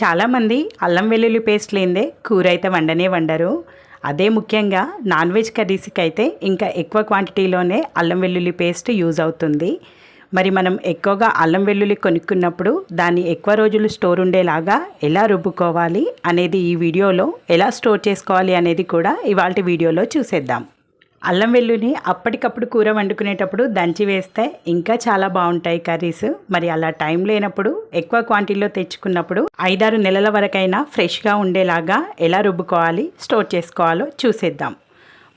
చాలామంది అల్లం వెల్లుల్లి పేస్ట్ లేనిదే కూర అయితే వండనే వండరు. అదే ముఖ్యంగా నాన్ వెజ్ కర్రీస్కి అయితే ఇంకా ఎక్కువ క్వాంటిటీలోనే అల్లం వెల్లుల్లి పేస్ట్ యూజ్ అవుతుంది. మరి మనం ఎక్కువగా అల్లం వెల్లుల్లి కొనుక్కున్నప్పుడు దాన్ని ఎక్కువ రోజులు స్టోర్ ఉండేలాగా ఎలా రుబ్బుకోవాలి అనేది ఈ వీడియోలో ఎలా స్టోర్ చేసుకోవాలి అనేది కూడా ఇవాళ వీడియోలో చూసేద్దాం. అల్లం వెల్లుల్ని అప్పటికప్పుడు కూర వండుకునేటప్పుడు దంచి వేస్తే ఇంకా చాలా బాగుంటాయి కర్రీస్. మరి అలా టైం లేనప్పుడు ఎక్కువ క్వాంటిటీలో తెచ్చుకున్నప్పుడు ఐదారు నెలల వరకైనా ఫ్రెష్గా ఉండేలాగా ఎలా రుబ్బుకోవాలి స్టోర్ చేసుకోవాలో చూసేద్దాం.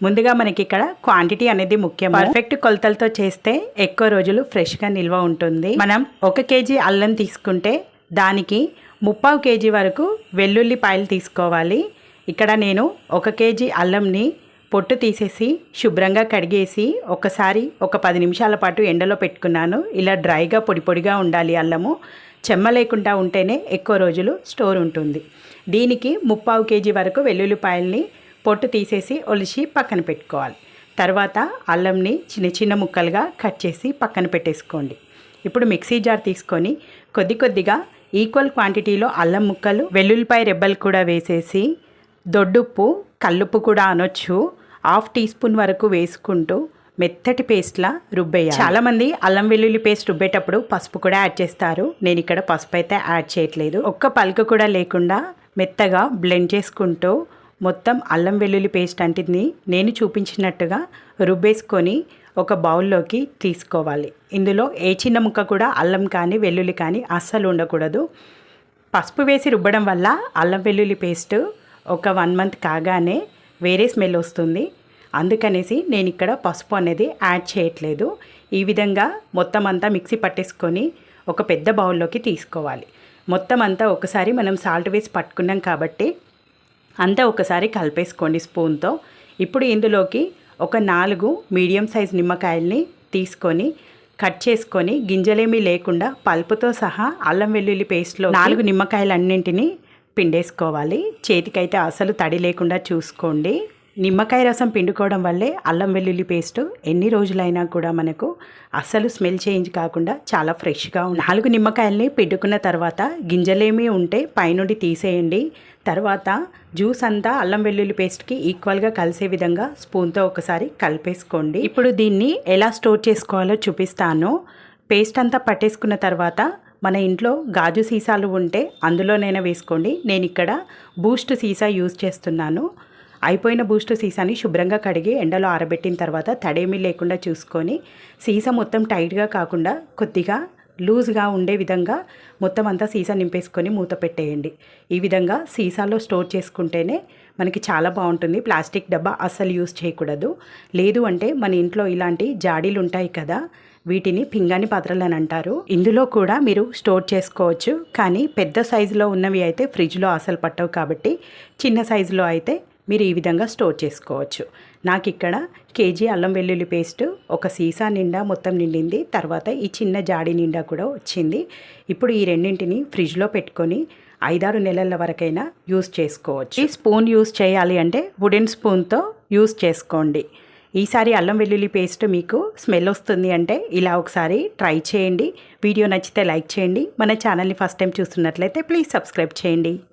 ముందుగా మనకి ఇక్కడ క్వాంటిటీ అనేది ముఖ్యం. పర్ఫెక్ట్ కొలతలతో చేస్తే ఎక్కువ రోజులు ఫ్రెష్గా నిల్వ ఉంటుంది. మనం ఒక కేజీ అల్లం తీసుకుంటే దానికి ముప్పావు కేజీ వరకు వెల్లుల్లిపాయలు తీసుకోవాలి. ఇక్కడ నేను ఒక కేజీ అల్లంని పొట్టు తీసేసి శుభ్రంగా కడిగేసి ఒకసారి ఒక పది నిమిషాల పాటు ఎండలో పెట్టుకున్నాను. ఇలా డ్రైగా పొడి పొడిగా ఉండాలి అల్లము. చెమ్మ లేకుండా ఉంటేనే ఎక్కువ రోజులు స్టోర్ ఉంటుంది. దీనికి ముప్పావు కేజీ వరకు వెల్లుల్లిపాయల్ని పొట్టు తీసేసి ఒలిచి పక్కన పెట్టుకోవాలి. తర్వాత అల్లంని చిన్న చిన్న ముక్కలుగా కట్ చేసి పక్కన పెట్టేసుకోండి. ఇప్పుడు మిక్సీ జార్ తీసుకొని కొద్ది కొద్దిగా ఈక్వల్ క్వాంటిటీలో అల్లం ముక్కలు వెల్లుల్లిపాయ రెబ్బలు కూడా వేసేసి దొడ్డుప్పు కల్లుప్పు కూడా అనొచ్చు. హాఫ్ టీ స్పూన్ వరకు వేసుకుంటూ మెత్తటి పేస్ట్లా రుబ్బేయాలి. చాలామంది అల్లం వెల్లుల్లి పేస్ట్ రుబ్బేటప్పుడు పసుపు కూడా యాడ్ చేస్తారు. నేను ఇక్కడ పసుపు అయితే యాడ్ చేయట్లేదు. ఒక్క పలుకు కూడా లేకుండా మెత్తగా బ్లెండ్ చేసుకుంటూ మొత్తం అల్లం వెల్లుల్లి పేస్ట్ అంటింది నేను చూపించినట్టుగా రుబ్బేసుకొని ఒక బౌల్లోకి తీసుకోవాలి. ఇందులో ఏ చిన్న ముక్క కూడా అల్లం కానీ వెల్లుల్లి కానీ అస్సలు ఉండకూడదు. పసుపు వేసి రుబ్బడం వల్ల అల్లం వెల్లుల్లి పేస్ట్ ఒక వన్ మంత్ కాగానే వేరే స్మెల్ వస్తుంది. అందుకనేసి నేను ఇక్కడ పసుపు అనేది యాడ్ చేయట్లేదు. ఈ విధంగా మొత్తం అంతా మిక్సీ పట్టేసుకొని ఒక పెద్ద బౌల్లోకి తీసుకోవాలి. మొత్తం అంతా ఒకసారి మనం సాల్ట్ వేసి పట్టుకున్నాం కాబట్టి అంతా ఒకసారి కలిపేసుకోండి స్పూన్తో. ఇప్పుడు ఇందులోకి ఒక నాలుగు మీడియం సైజ్ నిమ్మకాయల్ని తీసుకొని కట్ చేసుకొని గింజలేమీ లేకుండా పల్పుతో సహా అల్లం వెల్లుల్లి పేస్ట్లో నాలుగు నిమ్మకాయలన్నింటినీ పిండేసుకోవాలి. చేతికైతే అసలు తడి లేకుండా చూసుకోండి. నిమ్మకాయ రసం పిండుకోవడం వల్లే అల్లం వెల్లుల్లి పేస్ట్ ఎన్ని రోజులైనా కూడా మనకు అస్సలు స్మెల్ చేంజ్ కాకుండా చాలా ఫ్రెష్గా ఉంది నాలుగు నిమ్మకాయల్ని పిండుకున్న తర్వాత గింజలేమీ ఉంటే పైనుండి తీసేయండి. తర్వాత జ్యూస్ అంతా అల్లం వెల్లుల్లి పేస్ట్కి ఈక్వల్గా కలిసే విధంగా స్పూన్తో ఒకసారి కలిపేసుకోండి. ఇప్పుడు దీన్ని ఎలా స్టోర్ చేసుకోవాలో చూపిస్తాను. పేస్ట్ అంతా పట్టేసుకున్న తర్వాత మన ఇంట్లో గాజు సీసాలు ఉంటే అందులోనైనా వేసుకోండి. నేను ఇక్కడ బూస్ట్ సీసా యూజ్ చేస్తున్నాను. అయిపోయిన బూస్ట్ సీసాని శుభ్రంగా కడిగి ఎండలో ఆరబెట్టిన తర్వాత తడేమీ లేకుండా చూసుకొని సీసా మొత్తం టైట్గా కాకుండా కొద్దిగా లూజ్గా ఉండే విధంగా మొత్తం అంతా సీసా నింపేసుకొని మూత పెట్టేయండి. ఈ విధంగా సీసాలో స్టోర్ చేసుకుంటేనే మనకి చాలా బాగుంటుంది. ప్లాస్టిక్ డబ్బా అస్సలు యూజ్ చేయకూడదు. లేదు అంటే మన ఇంట్లో ఇలాంటి జాడీలు ఉంటాయి కదా వీటిని పింగాణి పాత్రలు అని అంటారు. ఇందులో కూడా మీరు స్టోర్ చేసుకోవచ్చు. కానీ పెద్ద సైజులో ఉన్నవి అయితే ఫ్రిడ్జ్లో అసలు పట్టవు కాబట్టి చిన్న సైజులో అయితే మీరు ఈ విధంగా స్టోర్ చేసుకోవచ్చు. నాకు ఇక్కడ కేజీ అల్లం వెల్లుల్లి పేస్ట్ ఒక సీసా నిండా మొత్తం నిండింది. తర్వాత ఈ చిన్న జాడి నిండా కూడా వచ్చింది. ఇప్పుడు ఈ రెండింటిని ఫ్రిడ్జ్లో పెట్టుకొని ఐదారు నెలల వరకైనా యూస్ చేసుకోవచ్చు. ఈ స్పూన్ యూస్ చేయాలి అంటే వుడెన్ స్పూన్తో యూస్ చేసుకోండి. ఈసారి అల్లం వెల్లుల్లి పేస్ట్ మీకు స్మెల్ వస్తుంది అంటే ఇలా ఒకసారి ట్రై చేయండి. వీడియో నచ్చితే లైక్ చేయండి. మన ఛానల్ని ఫస్ట్ టైం చూస్తున్నట్లయితే ప్లీజ్ సబ్స్క్రైబ్ చేయండి.